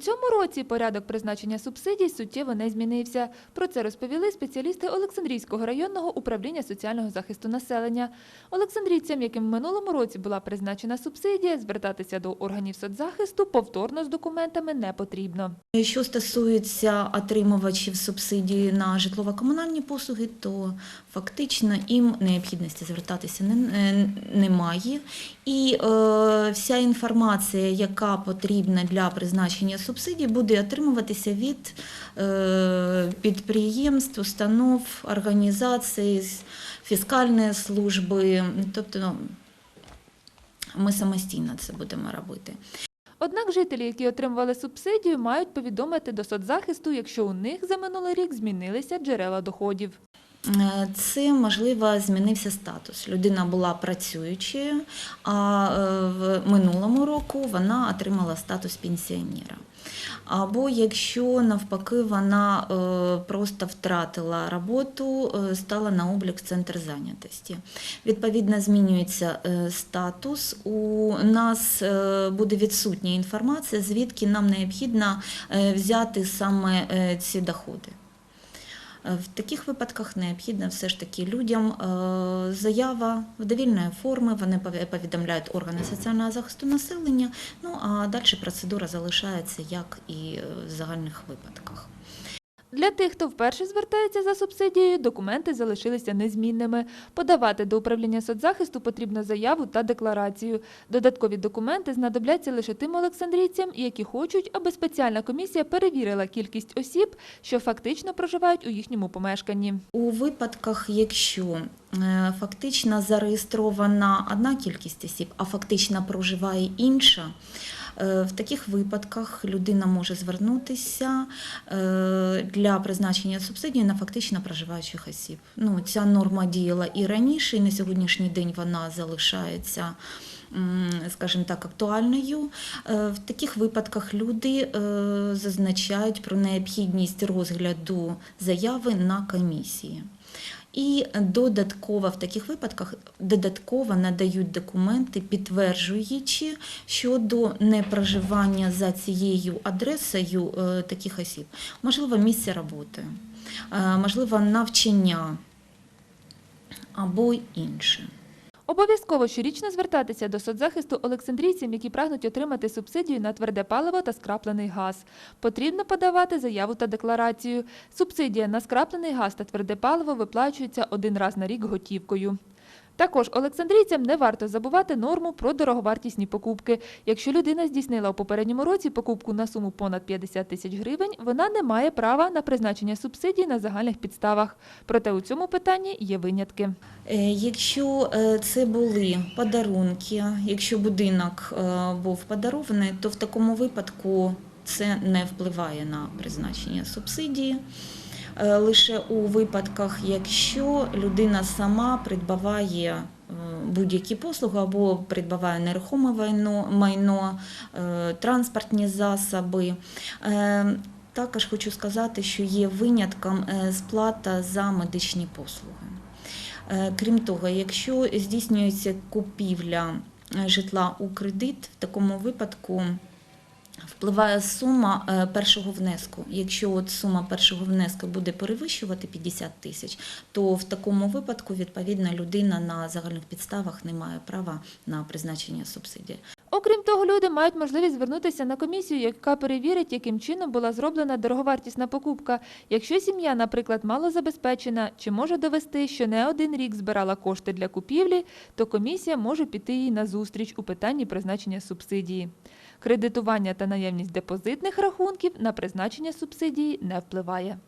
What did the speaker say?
цьому році порядок призначення субсидій суттєво не змінився. Про це розповіли спеціалісти Олександрійського районного управління соціального захисту населення. Олександрійцям, яким в минулому році була призначена субсидія, звертатися до органів соцзахисту повторно з документами не потрібно. Що стосується отримувачів субсидії на житлово-комунальні послуги, то фактично їм необхідності звертатися е, немає. І е, вся інформація, яка потрібна для призначення субсидій, буде отримуватися від е, підприємств, установ, організацій, фіскальної служби. Тобто ну, ми самостійно це будемо робити. Однак жителі, які отримували субсидію, мають повідомити до соцзахисту, якщо у них за минулий рік змінилися джерела доходів. Е, Це можливо змінився статус. Людина була працюючою, а е, в минулому року вона отримала статус пенсіонера. Або якщо навпаки вона е, просто втратила роботу, е, стала на облік центр зайнятості. Відповідно, змінюється е, статус. У нас буде відсутня інформація, звідки нам необхідно взяти саме ці доходи. Е, В таких випадках необхідна все ж таки людям е, заява довільної форми, вони повідомляють органи соціального захисту населення, ну а далі процедура залишається як і в загальних випадках. Для тих, хто вперше звертається за субсидією, документи залишилися незмінними. Подавати до управління соцзахисту потрібно заяву та декларацію. Додаткові документи знадобляться лише тим олександрійцям, які хочуть, аби спеціальна комісія перевірила кількість осіб, що фактично проживають у їхньому помешканні. У випадках, якщо е, фактично зареєстрована одна кількість осіб, а фактично проживає інша, в таких випадках людина може звернутися е, для призначення субсидії на фактично проживаючих осіб. Ну, ця норма діяла і раніше, і на сьогоднішній день вона залишається. Скажімо так, актуальною. Е, В таких випадках люди е, зазначають про необхідність розгляду заяви на комісії. І додатково в таких випадках додатково надають документи, підтверджуючи щодо непроживання за цією адресою е, таких осіб. Можливо, місце роботи, е, можливо, навчання або інше. Обов'язково щорічно звертатися до соцзахисту олександрійцям, які прагнуть отримати субсидію на тверде паливо та скраплений газ. Потрібно подавати заяву та декларацію. Субсидія на скраплений газ та тверде паливо виплачується один раз на рік готівкою. Також олександрійцям не варто забувати норму про дороговартісні покупки. Якщо людина здійснила у попередньому році покупку на суму понад 50 тисяч гривень, вона не має права на призначення субсидій на загальних підставах. Проте у цьому питанні є винятки. Е, Якщо е, це були подарунки, якщо будинок е, був подарований, то в такому випадку це не впливає на призначення субсидії. Е, Лише у випадках, якщо людина сама придбаває е, будь-які послуги або придбаває нерухоме майно, е, транспортні засоби. Також хочу сказати, що є винятком сплата за медичні послуги. Крім того, якщо здійснюється купівля житла у кредит, в такому випадку впливає сума е, першого внеску. Якщо от сума першого внеску буде перевищувати 50 тисяч, то в такому випадку відповідно людина на загальних підставах не має права на призначення субсидії. Окрім того, люди мають можливість звернутися на комісію, яка перевірить, яким чином була зроблена дороговартісна покупка. Якщо сім'я, наприклад, малозабезпечена чи може довести, що не один рік збирала кошти для купівлі, то комісія може піти їй на зустріч у питанні призначення субсидії. Кредитування та наявність депозитних рахунків на призначення субсидії не впливає.